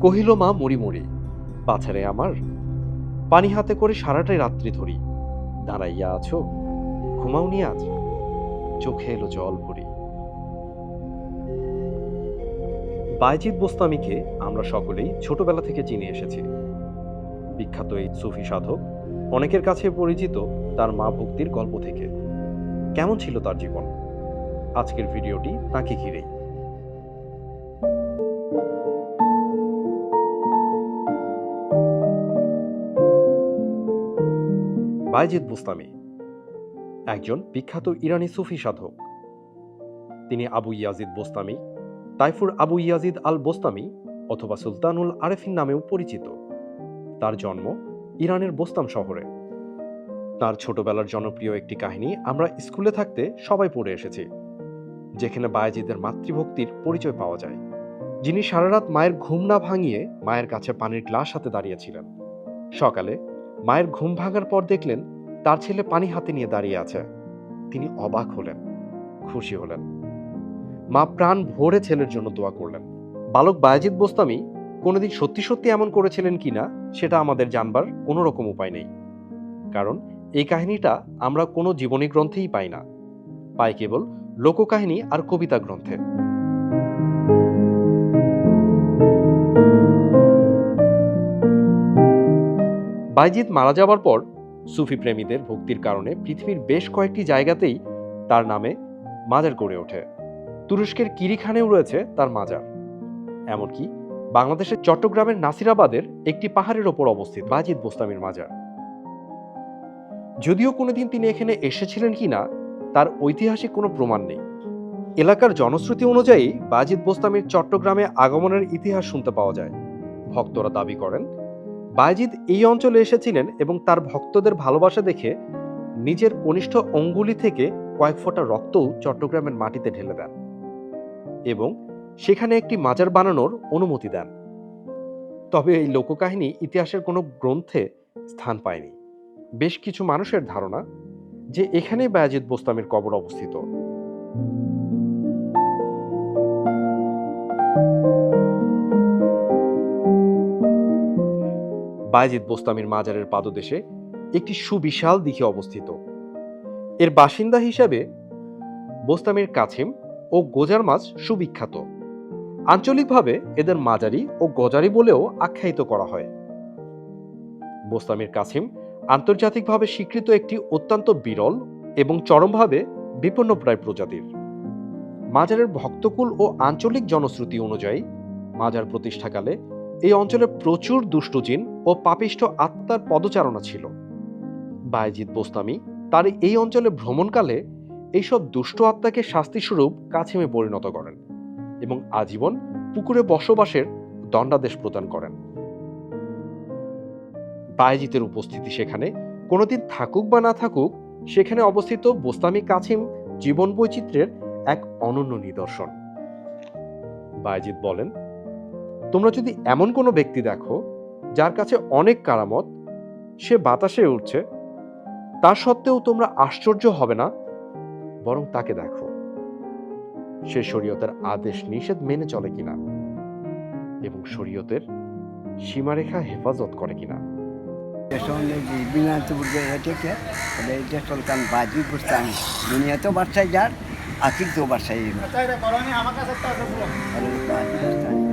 কহিল, মা, মরি মরি। বাছারে আমার। পানি হাতে করে সারাটাই রাত্রি ধরি। দাঁড়াইয়া আছো, ঘুমাওনি আজ। চোখে এলো জল ভরি। বাইজিদ বোস্তামিকে আমরা সকলেই ছোটবেলা থেকে চিনে এসেছি। বিখ্যাত এই সুফি সাধক অনেকের কাছে পরিচিত তার মা ভক্তির গল্প থেকে। কেমন ছিল তার জীবন? আজকের ভিডিওটি তাকে ঘিরেই। বাইজিদ বুস্তামি, একজন বিখ্যাত ইরানি সুফি সাধক। তিনি Abu Yazid Bostami, Taifur Abu Yazid al Bostami অথবা সুলতানুল আরেফিন নামেও পরিচিত। তার জন্ম ইরানের বোস্তাম শহরে। তার ছোটবেলার জনপ্রিয় একটি কাহিনী আমরা স্কুলে থাকতে সবাই পড়ে এসেছি, যেখানে বায়াজিদের মাতৃভক্তির পরিচয় পাওয়া যায়। যিনি সারা রাত মায়ের ঘুম না ভাঙিয়ে মায়ের কাছে পানির গ্লাস হাতে দাঁড়িয়েছিলেন। সকালে মায়ের ঘুম ভাঙার পর দেখলেন তার ছেলে পানি হাতে নিয়ে দাঁড়িয়ে আছে। তিনি অবাক হলেন, খুশি হলেন। মা প্রাণ ভরে ছেলের জন্য দোয়া করলেন। বালক বায়াজিদ বোস্তামি, কোনোদিন সত্যি সত্যি এমন করেছিলেন কিনা সেটা আমাদের জানবার কোনো রকম উপায় নেই। কারণ এই কাহিনীটা আমরা কোনো জীবনী গ্রন্থেই পাই না। পাই কেবল লোককাহিনী আর কবিতা গ্রন্থে। বাইজিদ মারা যাবার পর সুফি প্রেমীদের ভক্তির কারণে পৃথিবীর বেশ কয়েকটি জায়গাতেই তার নামে মাজার গড়ে ওঠে। তুরস্কের কিরিখানেও রয়েছে তার মাজার। এমনকি বাংলাদেশের চট্টগ্রামের নাসিরাবাদের একটি পাহাড়ের ওপর অবস্থিত বাজিদ বোস্তামির মাজার। যদিও কোনোদিন তিনি এখানে এসেছিলেন কিনা তার ঐতিহাসিক কোনো প্রমাণ নেই। এলাকার জনশ্রুতি অনুযায়ী বাজিদ বোস্তামির চট্টগ্রামে আগমনের ইতিহাস শুনতে পাওয়া যায়। ভক্তরা দাবি করেন বাজিদ এই অঞ্চলে এসেছিলেন এবং তার ভক্তদের ভালোবাসা দেখে নিজের কনিষ্ঠ অঙ্গুলি থেকে কয়েক ফোঁটা রক্তও চট্টগ্রামের মাটিতে ঢেলে দেন এবং সেখানে একটি মাজার বানানোর অনুমতি দেন। তবে এই লোককাহিনী ইতিহাসের কোনো গ্রন্থে স্থান পায়নি। বেশ কিছু মানুষের ধারণা যে এখানেই বায়াজিদ বোস্তামের কবর অবস্থিত। বায়াজিদ বোস্তামির মাজারের পাদদেশে একটি সুবিশাল দিঘি অবস্থিত। এর বাসিন্দা হিসেবে বোস্তামির কাছিম ও গোজার মাছ সুবিখ্যাত। আঞ্চলিকভাবে এদের মাজারি ও গজারি বলেও আখ্যায়িত করা হয়। বোস্তামির কাছিম আন্তর্জাতিকভাবে স্বীকৃত একটি অত্যন্ত বিরল এবং চরমভাবে বিপন্নপ্রায় প্রজাতির। মাজারের ভক্তকুল ও আঞ্চলিক জনশ্রুতি অনুযায়ী মাজার প্রতিষ্ঠাকালে এই অঞ্চলে প্রচুর দুষ্টজিন ও পাপিষ্ঠ আত্মার পদচারণা ছিল। বায়জিৎ বোস্তামি তার এই অঞ্চলে ভ্রমণকালে এইসব দুষ্ট আত্মাকে শাস্তিস্বরূপ কাছিমে পরিণত করেন এবং আজীবন পুকুরে বসবাসের দণ্ডাদেশ প্রদান করেন। বায়জিতের উপস্থিতি সেখানে কোনোদিন থাকুক বা না থাকুক, সেখানে অবস্থিত বোস্তামি কাছিম জীবন বৈচিত্র্যের এক অনন্য নিদর্শন। বায়জিৎ বলেন তোমরা যদি এমন কোনো ব্যক্তি দেখো যার কাছে অনেক কারামত সে বাতাসে উঠছে তা সত্ত্বেও তোমরা আশ্চর্য হবে না বরং তাকে দেখো। সে শরীয়তের আদেশ নিষেধ মেনে চলে কিনা এবং শরীয়তের সীমারেখা হেফাজত করে কিনা? দুনিয়াতেও বাদশাই যার আখির তো বাদশাই বাজি বুঝতাম